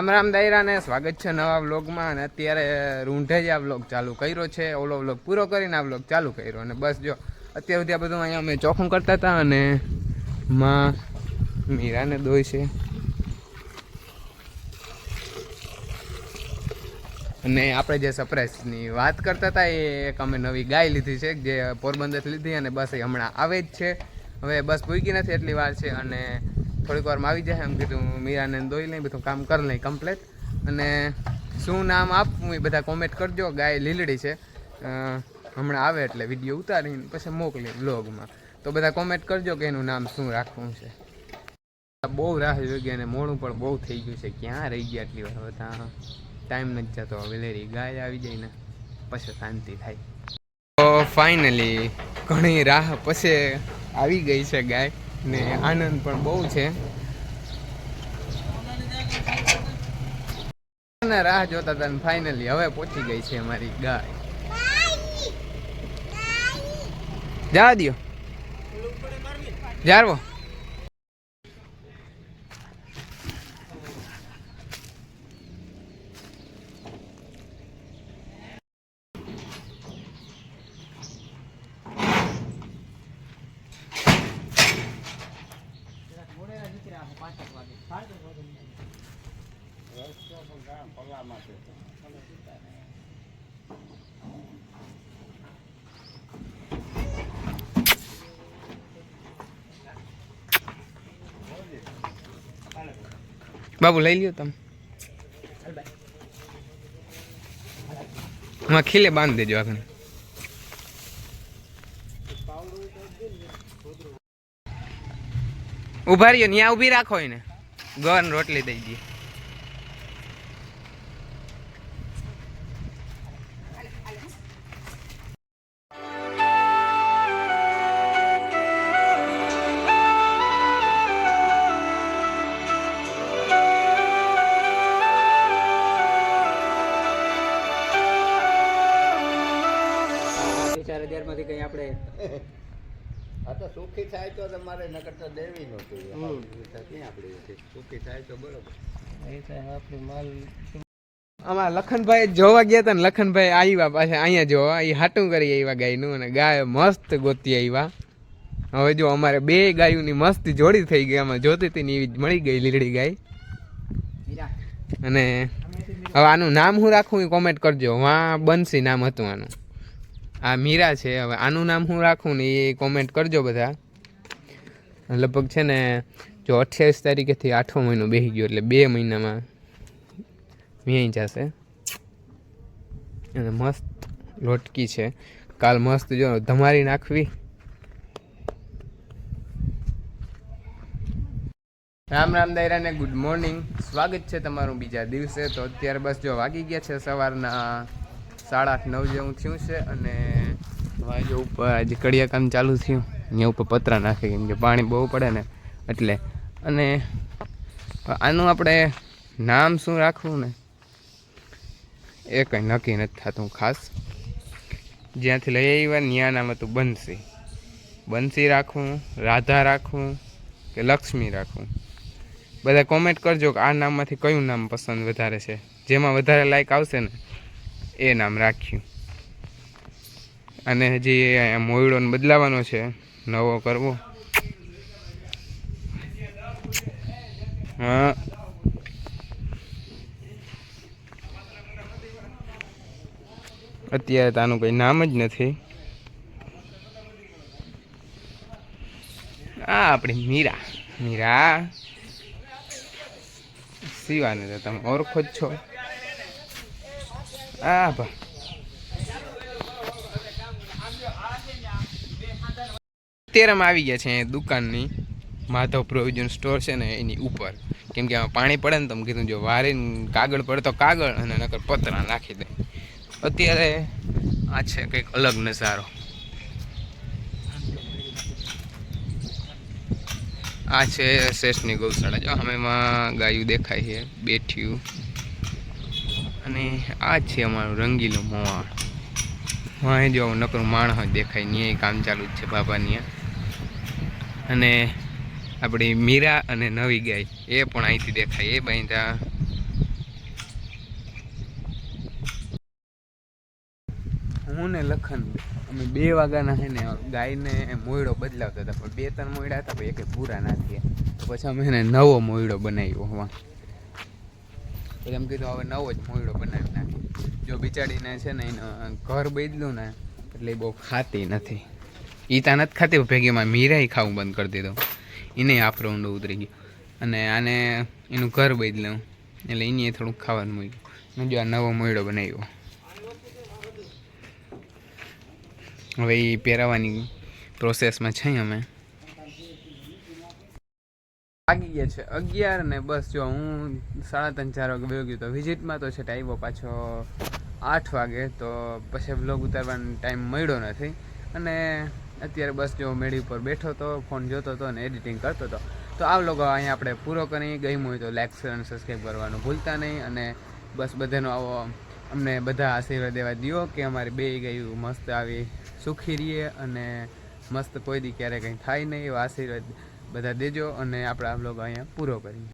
રામ રામ દાયરાને સ્વાગત છે નવા વ્લોગમાં અને અત્યારે રૂંઢે જ આ વ્લોગ ચાલુ કર્યો છે. ઓલો વ્લોગ પૂરો કરીને આ વ્લોગ ચાલુ કર્યો અને બસ જો, અત્યાર સુધી આ બધું અહીંયા અમે ચોખ્ખું કરતા હતા અને માં મીરાને દોય છે. અને આપણે જે સરપ્રાઈઝની વાત કરતા હતા એ એક અમે નવી ગાય લીધી છે, જે પોરબંદરથી લીધી અને બસ એ હમણાં આવે જ છે. હવે બસ ભૂકી નથી એટલી વાર છે અને થોડીક વારમાં આવી જાય, એમ કીધું મીરાને દોઈ લઈ બધું કામ કરી લઈ કમ્પ્લેટ અને શું નામ આપવું એ બધા કોમેન્ટ કરજો ગાય લીલડી છે. હમણાં આવે એટલે વીડિયો ઉતારીને પછી મોકલી બ્લોગમાં તો બધા કોમેન્ટ કરજો કે એનું નામ શું રાખવું છે. બહુ રાહ જોઈ ગઈ અને મોડું પણ બહુ થઈ ગયું છે. ક્યાં રહી ગયા આટલી વાર? બધા ટાઈમ નથી જતો. વેલેરી ગાય આવી જાય ને પછી શાંતિ થાય. તો ફાઇનલી ઘણી રાહ પછી આવી ગઈ છે ગાય. ને આનંદ પણ બહુ છે. રાહ જોતા હતા ફાઇનલી હવે પહોંચી ગઈ છે અમારી ગાય. જા દિયો. જારવો. બાબુ, લઈ લ્યો તમે. હા ખીલે બાંધી દેજો આગળ. ઊભા રહ્યો ત્યાં ઊભી રાખો એને. ગન રોટલી દઈ દઈએ. હજારમાંથી કંઈ આપણે આ તો સુખી થાય તો તમારે નકર તો દેવી નહોતી. આપણી સુખી થાય તો બરોબર. એ સાહેબ આપણે માલ આમાં લખનભાઈ જોવા ગયા હતા ને લખનભાઈ આવ્યા પાછા અહીંયા જોવા એ હાટું કરી આવ્યા ગાયનું અને ગાય મસ્ત ગોતી આવ્યા હવે જો અમારે બે ગાયોની મસ્ત જોડી થઈ ગઈ આમાં જોતી હતી ને એવી જ મળી ગઈ લીલડી ગાય. અને હવે આનું નામ હું રાખું એ કોમેન્ટ કરજો. વાં બંસી નામ હતું આનું. આ મીરા છે, હવે આનું નામ હું રાખું ને એ કોમેન્ટ કરજો બધા. લગભગ છે ને, જો અઠ્યાવીસ તારીખેથી આઠમો મહિનો બેસી ગયો એટલે બે મહિનામાં વ્યાઈ જશે. અને મસ્ત લોટકી છે. કાલ મસ્ત જો ધમારી નાખવી. રામ રામ દાયરાને ગુડ મોર્નિંગ સ્વાગત છે તમારું બીજા દિવસે. તો અત્યારે બસ જો વાગી ગયા છે સવારના સાડા આઠ, નવ જેવું થયું છે અને આજે ઉપર આજે કડિયા કામ ચાલુ થયું. અહીંયા ઉપર પતરા નાખે, કેમ કે પાણી બહુ પડે ને એટલે. અને આનું આપણે નામ શું રાખવું ને? એ કંઈ નક્કી નથી થતું ખાસ. જ્યાંથી લઈ આવ્યા ત્યાં નામ હતું બંસી. બંસી રાખવું, રાધા રાખવું કે લક્ષ્મી રાખવું? બધા કોમેન્ટ કરજો કે આ નામમાંથી કયું નામ પસંદ વધારે છે? જેમાં વધારે લાઈક આવશે ને એ નામ રાખ્યું. અને હજી મોયડોને બદલાવાનો છે, નવો કરવો. હા. અત્યારે તો આનું કંઈ નામ જ નથી. આ આપણી મીરા. મીરા. શિવાને તો તમે ઓળખો જ છો. આ ભા આવી ગયા છે અહીંયા દુકાનની માધવ પ્રોવિઝન સ્ટોર છે ને એની ઉપર. કેમ કે આમાં પાણી પડે ને તમે કીધું જો વારીને કાગળ પડે તો કાગળ અને નકર પતરા નાખી દે. અત્યારે આ છે કંઈક અલગ નજારો. આ છે શેષની ગૌશાળા. જો અમે એમાં ગાયું દેખાય છે, બેઠ્યું. અને આ જ છે અમારું રંગીલું મોવાણ. વાંહે જો આવું નકરું માણસ દેખાય, ન્યાય કામ ચાલુ જ છે બાબાની અને આપણી મીરા અને નવી ગાય, એ પણ અહીંથી દેખાય, એ બાંધા. હું ને લખન, અમે બે વાગ્યાના છે ને, ગાયને મોયડો બદલાવતા હતા, પણ બે ત્રણ મોયડા હતા, પણ એકે પૂરા ના થયા. પછી અમે એને નવો મોયડો બનાવ્યો હવા. પછી એમ કીધું, હવે નવો જ મોયડો બનાવી નાખી જો બિચારીને છે ને એનું ઘર બદલું ને, એટલે બહુ ખાતી નથી. એ ત્યાં નથી ખાતી ભેગીમાં મીરાય ખાવું બંધ કરી દીધું. એને આફરો ઊંડો ઉતરી ગયો. અને આને એનું ઘર બદલ્યું. એટલે એને થોડુંક ખાવાનું મૂક્યું. જો આ નવો મોયડો બનાવ્યો. હવે એ પહેરાવાની પ્રોસેસમાં છે અમે. વાગી ગયા છે. અગિયાર ને બસ જો હું સાડા ત્રણ, ચાર વાગે વયો ગયો તો વિઝિટમાં તો છે ટાઈમો પાછો આઠ વાગે, તો પછી બ્લોગ ઉતારવાનો ટાઈમ મળ્યો નથી. અને અત્યારે બસ જો મેળી ઉપર બેઠો હતો ફોન જોતો હતો અને એડિટિંગ કરતો હતો તો આ લોકો અહીંયા આપણે પૂરો કરી, ગમ્યું હોય તો લાઈક શેર અને સબસ્ક્રાઈબ કરવાનું ભૂલતા નહીં. અને બસ બધાનો આવો અમને બધા આશીર્વાદ દેવા દો કે અમારી બે ગયું મસ્ત આવી સુખી રહીએ અને મસ્ત કોઈ દી ક્યારે કંઈ થાય નહીં એવા આશીર્વાદ બધા દેજો અને આપણે આ બ્લોગ અહીંયા પૂરો કરીએ.